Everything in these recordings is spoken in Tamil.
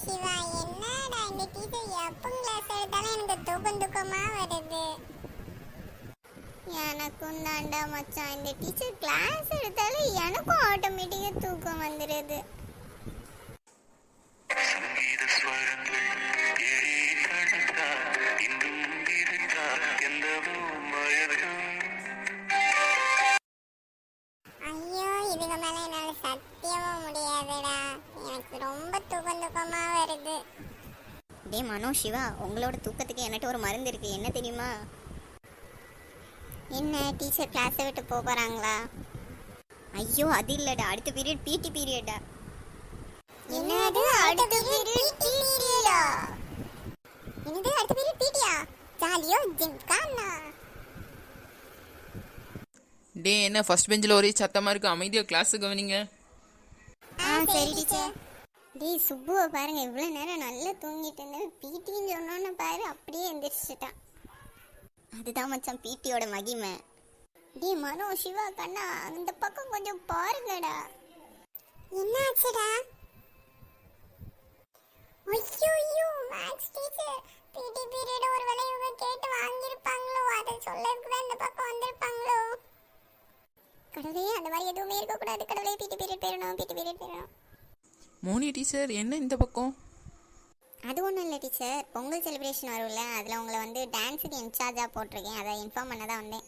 சிவா என்னடா இந்த டீச்சர் எப்போ கிளாஸ் எனக்கு தூக்கம் தூக்கமா வருது? எனக்கும் தாண்டா மச்சான் இந்த டீச்சர் கிளாஸ் எடுத்தாலும் எனக்கும் ஆட்டோமேட்டிக்கா தூக்கம் வந்துருது. ஐயோ இதுக்கு மேல என்னால சத்தியமா முடியாதுடா. எனக்கு ரொம்ப தூக்கம் தூக்கமா வருது. டே மனோ சிவா உங்களோட தூக்கத்துக்கு என்கிட்ட ஒரு மருந்து இருக்கு. என்ன தெரியுமா? என்ன டீச்சர் கிளாஸை விட்டு போக போறாங்களா? ஐயோ அது இல்லடா. அடுத்த பீரியட் பிடி பீரியடா என்னது? அடுத்த பீரியட் பீரியடா என்னது? அடுத்த பீரியட் பீட்டியா ஜாலியோ ஜிம்கானா டே என்ன ஃபர்ஸ்ட் பெஞ்சில் ஒரே சத்தமாக இருக்கு. அமைதியாக கிளாஸு கவனிங்க. ஆ சரி டீச்சர். டேய் சுப்புவை பாருங்க இவ்வளோ நேரம் நல்லா தூங்கிட்டு இருந்தேன். பிடின்னு சொன்னோன்னு பாரு அப்படியே எந்திரிச்சிட்டான். அதுதான் மச்சான் பிடியோட மகிமை. டேய் மனோ சிவா கண்ணா அந்த பக்கம் கொஞ்சம் பாருங்கடா. என்னாச்சுடா? ஐயோ ஐயோ மேக்ஸ் டீச்சர் பிடி பீரியட் ஒருவேளை இவங்க கேட்டு வாங்கியிருப்பாங்களோ? அதை சொல்லதுக்கு தான் இந்த பக்கம் வந்திருப்பாங்களோ? கடவுளே அந்த மாதிரி எதுவுமே இருக்கக்கூடாது. கடவுளே பிடி பீரியட் போயிடணும் பிடி பீரியட் போயிடணும். மோனி டீச்சர் என்ன இந்த பக்கம்? அது ஒன்றும் இல்லை டீச்சர். பொங்கல் செலிப்ரேஷன் வரும்ல அதில் உங்களை வந்து டான்ஸுக்கு இன்சார்ஜாக போட்டிருக்கேன். அதை இன்ஃபார்ம் பண்ண தான் வந்தேன்.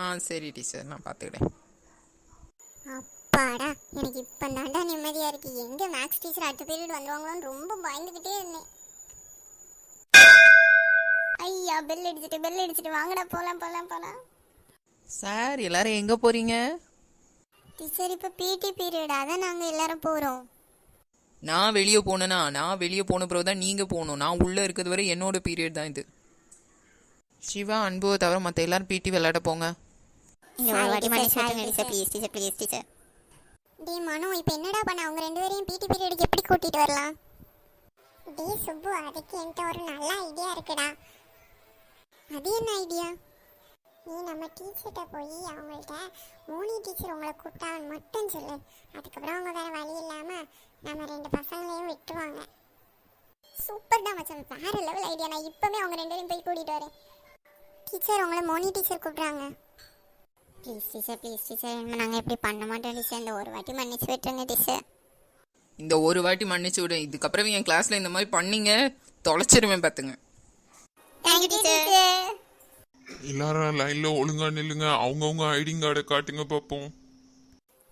ஆ சரி டீச்சர் நான் பார்த்துக்கிறேன். அப்பாடா எனக்கு இப்போ தாண்டா நிம்மதியா இருக்கு. எங்க மேக்ஸ் டீச்சர் அடுத்த பீரியட் வந்துருவாங்களோன்னு ரொம்ப பயந்துகிட்டே இருந்தேன். ஐயா பெல் அடிச்சிட்டு பெல் அடிச்சிட்டு. வாங்கடா போகலாம் போகலாம் போகலாம் சார் எல்லாரும் எங்கே போகிறீங்க டீச்சர் இப்போ பிடி பீரியட் அதான் நாங்கள் எல்லாரும் போகிறோம் நான் வெளியே போனேனா? நான் வெளியே போன பிறகு தான் நீங்கள் போகணும். நான் உள்ளே இருக்கிறது வரை என்னோட பீரியட் தான் இது. சிவா அன்புவை தவிர மற்ற எல்லாரும் பிடி விளையாட போங்க. டே மனு இப்போ என்னடா பண்ண? அவங்க ரெண்டு பேரையும் பிடி பீரியடுக்கு எப்படி கூட்டிட்டு வரலாம்? டே சுப்பு அதுக்கு என்கிட்ட ஒரு நல்ல ஐடியா இருக்குடா. அது என்ன ஐடியா நீ நம்ம டீச்சர்கிட்ட போய் அவங்கள்ட்ட மோனி டீச்சர் உங்களை கூப்பிட்டான்னு மட்டும் சொல்லு. அதுக்கப்புறம் அவங்க வேற வழி இல்லாம நம்ம ரெண்டு பசங்களையும் விட்டுருவாங்க. சூப்பர் தான் மச்சான். வேற லெவல் ஐடியா நான் இப்பவே அவங்க ரெண்டு பேரையும் போய் கூட்டிட்டு வரேன். டீச்சர் உங்களை மோனி டீச்சர் கூப்பிடுறாங்க. ப்ளீஸ் டீச்சர் ப்ளீஸ் டீச்சர் என்ன நாங்கள் எப்படி பண்ண மாட்டோம் டீச்சர் இந்த ஒரு வாட்டி மன்னிச்சு விட்டுருங்க டீச்சர் இந்த ஒரு வாட்டி மன்னிச்சு விடு. இதுக்கப்புறம் என் கிளாஸில் இந்த மாதிரி பண்ணீங்க தொலைச்சிருவேன் பார்த்துங்க. தேங்க்யூ டீச்சர் எல்லாரும் லைன்ல ஒழுங்கா நில்லுங்க. அவங்கவுங்க ஐடிங் கார்டை காட்டுங்க பார்ப்போம்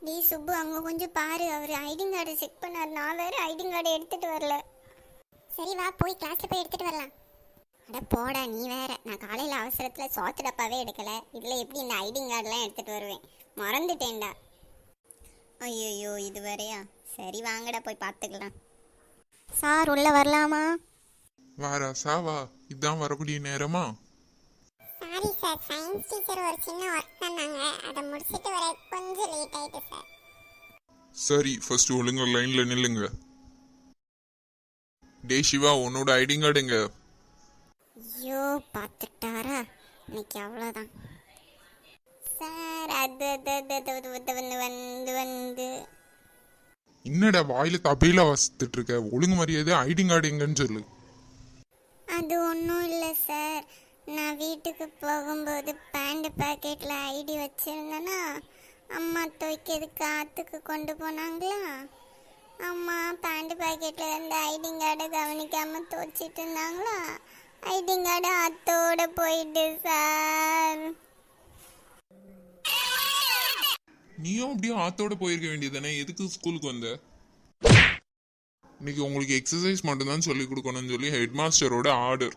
டீ சுப்பு அங்கே கொஞ்சம் பாரு. அவர் ஐடி கார்டை செக் பண்ணார். நான் வேற ஐடி கார்டை எடுத்துட்டு வரல. சரி வா போய் கிளாஸ்ல போய் எடுத்துட்டு வரலாம். அட போடா நீ வேற. நான் காலையில் அவசரத்தில் சோத்து டப்பாவே எடுக்கல. இதில் எப்படி இந்த ஐடி கார்டெலாம் எடுத்துட்டு வருவேன்? மறந்துட்டேன்டா. ஐயோ இது வேறையா? சரி வாங்கடா போய் பார்த்துக்கலாம் சார் உள்ள வரலாமா? வாரா சாவா. இதான் வரக்கூடிய நேரமா? Sorry sir. சயின்ஸ் டீச்சர் ஒரு சின்ன ஒர்க் பண்ணாங்க அதை முடிச்சிட்டு வர கொஞ்சம் லேட் ஆயிட்டு சார். சரி ஃபர்ஸ்ட் ஒழுங்கா லைன்ல நில்லுங்க. டே சிவா உன்னோட ஐடிங் கார்டுங்க ஐயோ பார்த்துட்டாரா? இன்னைக்கு அவ்வளோதான் சார் அது அது அது அது அது வந்து வந்து வந்து வந்து. என்னடா வாயில தபையில வசித்துட்டு இருக்க? ஒழுங்கு மரியாதை ஐடிங் கார்டு எங்கன்னு சொல்லு. அது ஒன்றும் இல்லை சார். நான் வீட்டுக்கு போகும்போது பேண்ட் பாக்கெட்டில் ஐடி வச்சுருந்தேன்னா அம்மா துவைக்கிறதுக்கு ஆற்றுக்கு கொண்டு போனாங்களா? அம்மா பேண்ட் பாக்கெட்டில் இருந்த ஐடி கார்டை கவனிக்காமல் துவைச்சிட்டு இருந்தாங்களா? ஐடி கார்டு அத்தோட போயிட்டு சார் நீயும் அப்படியே ஆத்தோட போயிருக்க வேண்டியதானே எதுக்கு ஸ்கூலுக்கு வந்த? இன்னைக்கு உங்களுக்கு எக்ஸசைஸ் மட்டும்தான் சொல்லி கொடுக்கணும்னு சொல்லி ஹெட் மாஸ்டரோட ஆர்டர்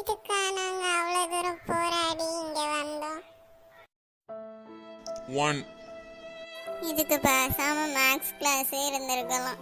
இதுக்கா நாங்க அவ்வளவு தூரம் போராடி இங்க வந்தோம். ஒன் இதுக்கு பேசாமல் மேக்ஸ் கிளாஸே இருந்திருக்கலாம்.